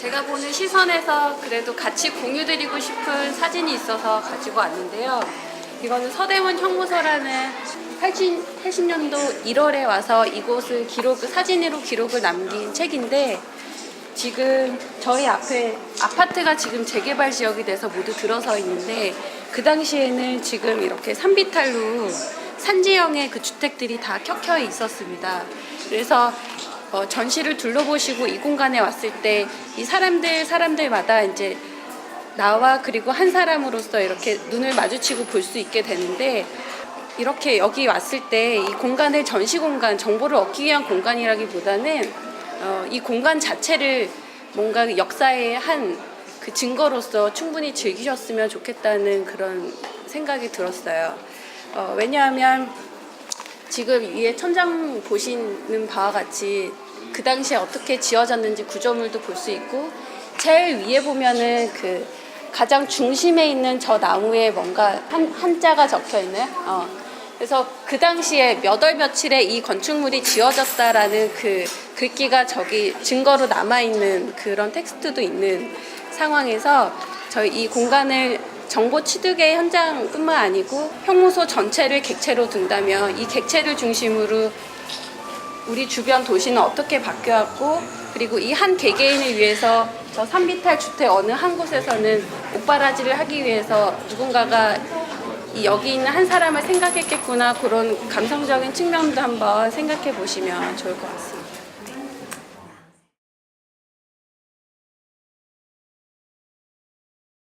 제가 보는 시선에서 그래도 같이 공유드리고 싶은 사진이 있어서 가지고 왔는데요. 이거는 서대문 형무소라는 80, 80년도 1월에 와서 이곳을 기록, 사진으로 기록을 남긴 책인데 지금 저희 앞에 아파트가 지금 재개발 지역이 돼서 모두 들어서 있는데 그 당시에는 지금 이렇게 산비탈로 산지형의 그 주택들이 다 켜켜 있었습니다. 그래서 어, 전시를 둘러보시고 이 공간에 왔을 때 이 사람들 사람들마다 이제 나와 그리고 한 사람으로서 이렇게 눈을 마주치고 볼 수 있게 되는데 이렇게 여기 왔을 때 이 공간을 전시 공간, 정보를 얻기 위한 공간이라기보다는 어, 이 공간 자체를 뭔가 역사의 한 그 증거로서 충분히 즐기셨으면 좋겠다는 그런 생각이 들었어요. 어, 왜냐하면 지금 위에 천장 보시는 바와 같이 그 당시에 어떻게 지어졌는지 구조물도 볼 수 있고 제일 위에 보면은 그 가장 중심에 있는 저 나무에 뭔가 한, 한자가 적혀 있는 어. 그래서 그 당시에 몇 월 며칠에 이 건축물이 지어졌다라는 그 글귀가 저기 증거로 남아 있는 그런 텍스트도 있는 상황에서 저희 이 공간을 정보 취득의 현장뿐만 아니고 형무소 전체를 객체로 둔다면 이 객체를 중심으로 우리 주변 도시는 어떻게 바뀌었고 그리고 이 한 개개인을 위해서 저 산비탈 주택 어느 한 곳에서는 옥바라지를 하기 위해서 누군가가 이 여기 있는 한 사람을 생각했겠구나 그런 감성적인 측면도 한번 생각해 보시면 좋을 것 같습니다.